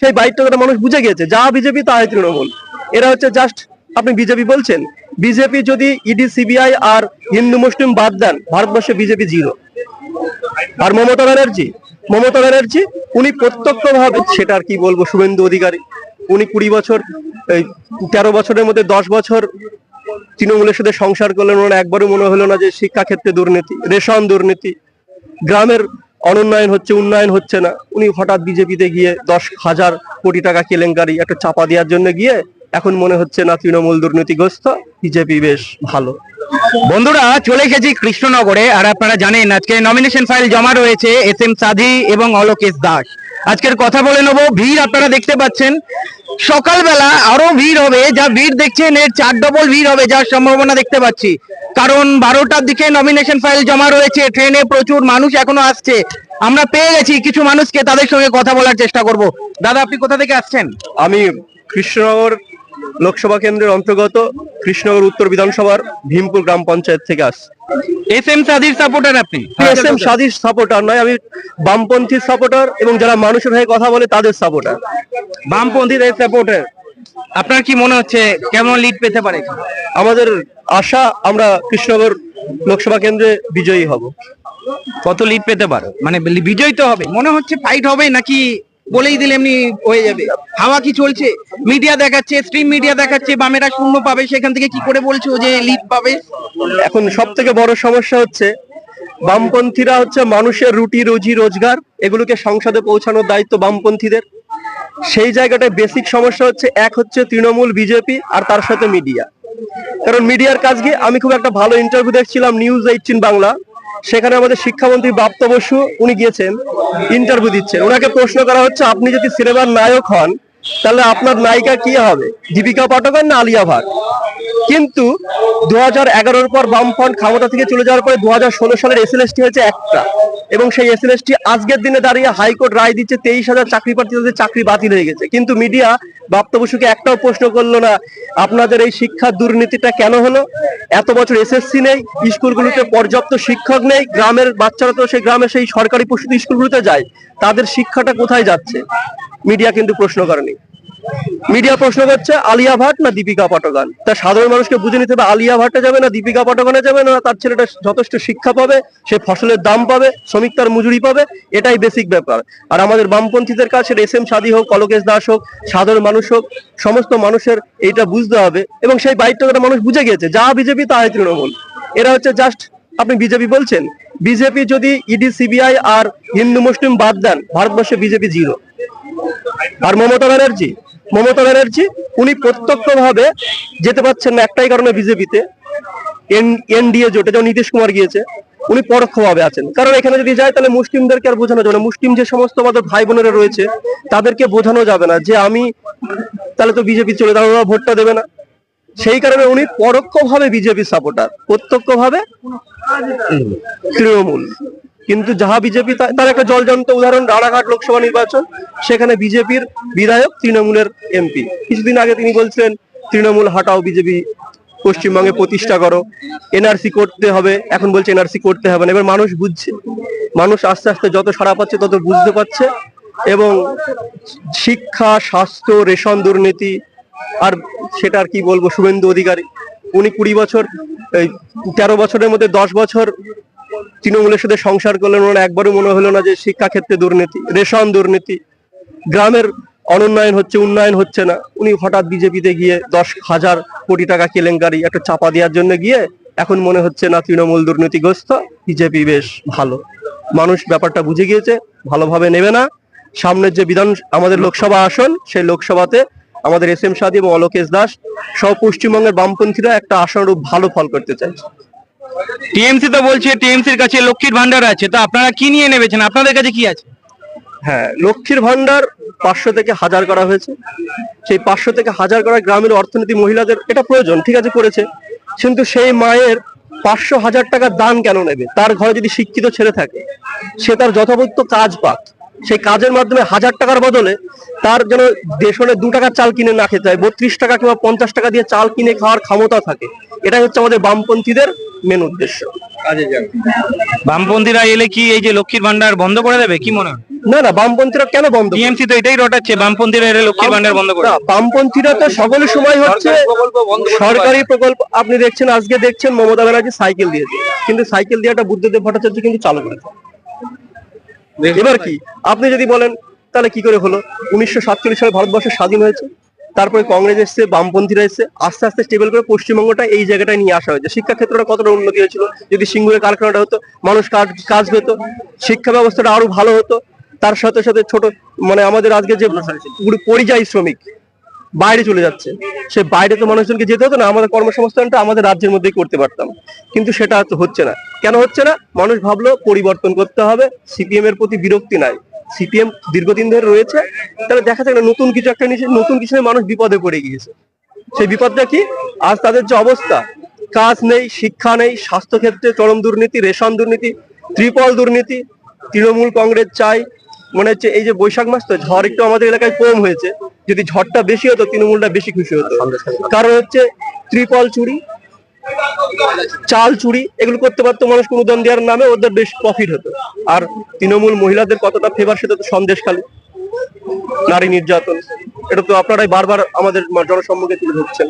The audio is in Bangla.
সেই বাইকটা মানুষ বুঝে গেছে যা বিজেপি, তাই তৃণমূল। এরা হচ্ছে জাস্ট আপনি বিজেপি বলছেন। বিজেপি যদি ইডি, সিবিআই আর হিন্দু, মুসলিম বাদ দেন, ভারতবর্ষে বিজেপি জিরো আর মমতা ব্যানার্জি? মমতা ব্যানার্জি, উনি প্রত্যক্ষভাবে, সেটা আর কি বলব, শুভেন্দু অধিকারী, উনি কুড়ি বছর তেরো বছরের মধ্যে দশ বছর তৃণমূলের সাথে সংসার করলেন। ওনার একবারও মনে হলো না যে শিক্ষাক্ষেত্রে দুর্নীতি, রেশন দুর্নীতি, গ্রামের অনুন্নয়ন হচ্ছে, উন্নয়ন হচ্ছে না। উনি হঠাৎ বিজেপিতে গিয়ে দশ হাজার কোটি টাকা কেলেঙ্কারি একটা চাপা দেওয়ার জন্য গিয়ে এখন মনে হচ্ছে না তৃণমূল দুর্নীতিগ্রস্ত, বিজেপি বেশ ভালো। বন্ধুরা, চলে গেছি কৃষ্ণনগরে, আর আপনারা জানেন আজকে নমিনেশন ফাইল জমা রয়েছে এস এম সাধি এবং অলোকেশ দাস। আজকের কথা বলে নেব। ভিড় আপনারা দেখতে পাচ্ছেন। সকালবেলা আরও ভিড় হবে। যা ভিড় দেখছেন, এর চার ডবল ভিড় হবে যার সম্ভাবনা দেখতে পাচ্ছি। কারণ বারোটার দিকে নমিনেশন ফাইল জমা রয়েছে। ট্রেনে প্রচুর মানুষ এখনও আসছে। আমরা পেয়ে গেছি কিছু মানুষকে তাদের সঙ্গে কথা বলার চেষ্টা করব। দাদা, আপনি কোথা থেকে আসছেন? আমি কৃষ্ণনগর লোকসভা কেন্দ্রের অন্তর্গত কৃষ্ণনগর উত্তর বিধানসভার ভীমপুর গ্রাম পঞ্চায়েত থেকে আসছি। এস এম সাদির সাপোর্টার আপনি? এস এম সাপোর্টার নয় আমি বামপন্থী সাপোর্টার এবং যারা মানুষের হয়ে কথা বলে তাদের সাপোর্টার বামপন্থীদের সাপোর্টার আপনার কি মনে হচ্ছে কেমন লিড পেতে পারে? আমাদের আশা আমরা কৃষ্ণনগর লোকসভা কেন্দ্রে বিজয়ী হব। কত লিড পেতে পারো? মানে বিজয়ী তো হবে মনে হচ্ছে ফাইট হবে নাকি বলেই দিলে এমনি হয়ে যাবে। হাওয়া কি চলছে? মিডিয়া দেখাচ্ছে স্ট্রিম মিডিয়া দেখাচ্ছে, বামেরা শূন্য পাবে, সেখান থেকে কি করে বলছো যে লিড পাবে? এখন সব থেকে বড় সমস্যা হচ্ছে, বামপন্থীরা হচ্ছে মানুষের রুটি, রুজি, রোজগার, এগুলোকে সংসদে পৌঁছানোর দায়িত্ব বামপন্থীদের। সেই জায়গাটায় বেসিক সমস্যা হচ্ছে, এক হচ্ছে তৃণমূল বিজেপি আর তার সাথে মিডিয়া কারণ মিডিয়ার কাজ কি? আমি খুব একটা ভালো ইন্টারভিউ দেখছিলাম নিউজ এইটিন বাংলা। সেখানে আমাদের শিক্ষামন্ত্রী বাপ্ত বসু, উনি গিয়েছেন ইন্টারভিউ দিচ্ছেন। ওনাকে প্রশ্ন করা হচ্ছে, আপনি যদি সিনেমার নায়ক হন, তাহলে আপনার নায়িকা কি হবে? দীপিকা পাঠকের না আলিয়া ভাট? কিন্তু দু হাজার এগারোর পর বামফ্রন্ট ক্ষমতা থেকে চলে যাওয়ার পরে দু হাজার ষোলো সালের এসএলএসটি হয়েছে একটা। এবং সেই এস এসএলএসটি আজকের দিনে দাঁড়িয়ে হাইকোর্ট রায় দিচ্ছে, তেইশ হাজার চাকরি প্রার্থীদের চাকরি বাতিল হয়ে গেছে। কিন্তু মিডিয়া বাপ্ত বসুকে একটাও প্রশ্ন করল না, আপনাদের এই শিক্ষার দুর্নীতিটা কেন হলো? এত বছর এসএসসি নেই, স্কুলগুলোতে পর্যাপ্ত শিক্ষক নেই, গ্রামের বাচ্চারা তো সেই গ্রামে সেই সরকারি প্রস্তুতি স্কুলগুলোতে যায়, তাদের শিক্ষাটা কোথায় যাচ্ছে? মিডিয়া কিন্তু প্রশ্ন করেনি। মিডিয়া প্রশ্ন করছে, আলিয়া ভাট না দীপিকা পাটগান তা সাধারণ মানুষকে বুঝে নিতে হবে, আলিয়া ভাটে যাবে না, দীপিকা পাটগানে যাবে না, তার ছেলেটা যথেষ্ট শিক্ষা পাবে, সে ফসলের দাম পাবে, শ্রমিক তার মজুরি পাবে, এটাই বেসিক ব্যাপার। আর আমাদের বামপন্থীদের কাছে এস এম সাদি হোক, কলকেশ দাস হোক, সাধারণ মানুষ হোক, সমস্ত মানুষের এইটা বুঝতে হবে, এবং সেই বাইকটা মানুষ বুঝে গেছে যা বিজেপি তাই তৃণমূল। এরা হচ্ছে জাস্ট আপনি বিজেপি বলছেন, বিজেপি যদি ইডি সিবিআই আর হিন্দু, মুসলিম বাদ দেন, ভারতবর্ষে বিজেপি জিরো আর মমতা ব্যানার্জি? মমতা ব্যানার্জি, উনি প্রত্যক্ষভাবে যেতে পারছেন না একটাই কারণে বিজেপিতে। এনডিএ জোটে, যেমন নীতিশ কুমার গিয়েছে, উনি পরোক্ষভাবে আছেন। কারণ এখানে যদি যায়, তাহলে মুসলিমদেরকে আর বোঝানো যাবে না। মুসলিম যে সমস্ত আমাদের ভাই বোনেরা রয়েছে, তাদেরকে বোঝানো যাবে না যে আমি, তাহলে তো বিজেপি চলে যাবে ওরা ভোটটা দেবে না। সেই কারণে উনি পরোক্ষভাবে বিজেপি সাপোর্টার, প্রত্যক্ষভাবে তৃণমূল। কিন্তু যাহা বিজেপি তার একটা জলজন্ত উদাহরণ, রানাঘাট লোকসভা নির্বাচন, সেখানে বিজেপির বিধায়ক তৃণমূলের এমপি কিছুদিন আগে তিনি বলছেন তৃণমূল হাটাও বিজেপি পশ্চিমবঙ্গে প্রতিষ্ঠা করো। এনআরসি করতে হবে। এখন বলছে এনআরসি করতে হবে না। এবার মানুষ বুঝছে। মানুষ আস্তে আস্তে যত সারা পাচ্ছে, তত বুঝতে পারছে। এবং শিক্ষা, স্বাস্থ্য, রেশন দুর্নীতি, আর সেটা আর কি বলব, শুভেন্দু অধিকারী। উনি কুড়ি বছর তেরো বছরের মধ্যে দশ বছর তৃণমূলের সাথে সংসার করলেন ওনার একবারও মনে হলো না যে শিক্ষাক্ষেত্রে দুর্নীতি রেশন দুর্নীতি। গ্রামের অনুন্নয়ন হচ্ছে, উন্নয়ন হচ্ছে না। উনি হঠাৎ বিজেপিতে গিয়ে দশ হাজার কোটি টাকা কেলেঙ্কারি একটা চাপা দেওয়ার জন্য গিয়ে এখন মনে হচ্ছে, না, তৃণমূল দুর্নীতিগ্রস্ত, বিজেপি বেশ ভালো। মানুষ ব্যাপারটা বুঝে গিয়েছে, ভালোভাবে নেবে না। সামনের যে বিধান, আমাদের লোকসভা আসন, সেই লোকসভাতে আমাদের এস এম সাদী এবং অলোকেশ দাস সব পশ্চিমবঙ্গের বামপন্থীরা একটা আশানুরূপ ভালো ফল করতে চাইছে। টিএমসি তো বলছে, টিএমসির কাছে লক্ষ্মীর ভান্ডার আছে, তো আপনারা কি নিয়ে নেবেছেন? আপনাদের কাছে কি আছে? হ্যাঁ লক্ষ্মীর ভান্ডার পাঁচশো থেকে হাজার করা হয়েছে। সেই পাঁচশো থেকে হাজার করা গ্রামের অর্থনীতি মহিলাদের, এটা প্রয়োজন, ঠিক আছে, করেছে। কিন্তু সেই মায়ের পাঁচশো হাজার টাকা দান কেন নেবে? তার ঘরে যদি শিক্ষিত ছেলে থাকে, সে তার যথাযথ কাজ পাক। সেই কাজের মাধ্যমে হাজার টাকার বদলে তার যেন দেশনে দু টাকার চাল কিনে না খেতে হয়, বত্রিশ টাকা কিংবা পঞ্চাশ টাকা দিয়ে চাল কিনে খাওয়ার ক্ষমতা থাকে। এটাই হচ্ছে আমাদের বামপন্থীদের মেন উদ্দেশ্য বামপন্থীরা এলে কি এই যে লক্ষ্মীর ভান্ডার বন্ধ করে দেবে? কি মনে হয়? না না বামপন্থীরা কেন বন্ধ? টিএমসি তো এটাই রটাচ্ছে বামপন্থীরা এলে লক্ষ্মীর ভান্ডার বন্ধ করে বামপন্থীরা তো সকল সময় হচ্ছে সরকারি প্রকল্প আপনি দেখছেন আজকে দেখছেন মমতা ব্যানার্জি সাইকেল দিয়েছে। কিন্তু সাইকেল দেওয়াটা বুদ্ধদেব ভট্টাচার্য কিন্তু চালু করেছে। এবার কি? আপনি যদি বলেন তাহলে কি করে হলো? উনিশশো সাতচল্লিশ সালে ভারতবর্ষ স্বাধীন হয়েছে? তারপরে কংগ্রেস এসছে, বামপন্থীরা এসছে, আস্তে আস্তে স্টেবল করে পশ্চিমবঙ্গটা এই জায়গাটায় নিয়ে আসা হয়েছে। শিক্ষা ক্ষেত্রটা কতটা উন্নতি হয়েছিল? যদি সিঙ্গুরের কারখানাটা হতো, মানুষ কাজ কাজ পেত, শিক্ষা ব্যবস্থাটা আরও ভালো হতো। তার সাথে সাথে ছোট মানে আমাদের আজকে যে পুরো পরিযায়ী শ্রমিক বাইরে চলে যাচ্ছে, সে বাইরে তো মানুষজনকে যেতে হতো না, আমাদের কর্মসংস্থানটা আমাদের রাজ্যের মধ্যেই করতে পারতাম। কিন্তু সেটা হচ্ছে না। কেন হচ্ছে না? মানুষ ভাবলো পরিবর্তন করতে হবে সিপিএম এর প্রতি বিরক্তি নাই। সিপিএম দীর্ঘদিন ধরে রয়েছে তাহলে দেখা যাক না নতুন কিছু একটা নিয়ে নতুন কিছু মানুষ বিপদে পড়ে গিয়েছে। সেই বিপদটা কি? আজ তাদের যে অবস্থা কাজ নেই শিক্ষা নেই স্বাস্থ্য ক্ষেত্রে চরম দুর্নীতি রেশন দুর্নীতি ত্রিপল দুর্নীতি তৃণমূল কংগ্রেস চাই। মনে হচ্ছে এই যে বৈশাখ মাস তো ঝড় একটু আমাদের এলাকায় কম হয়েছে। যদি ঝড়টা বেশি হতো তৃণমূলটা বেশি খুশি হতো। কারণ হচ্ছে ত্রিপল চুরি চাল, চুরি, এগুলো করতে পারতো মানুষ অনুদান দেওয়ার নামে, ওদের বেশ প্রফিট হতো। আর তৃণমূল মহিলাদের কতটা ফেভার সেটা তো সন্দেশ খালি নারী নির্যাতন। এটা তো আপনারাই বারবার আমাদের জনসম্মুখে তুলে ধরছেন।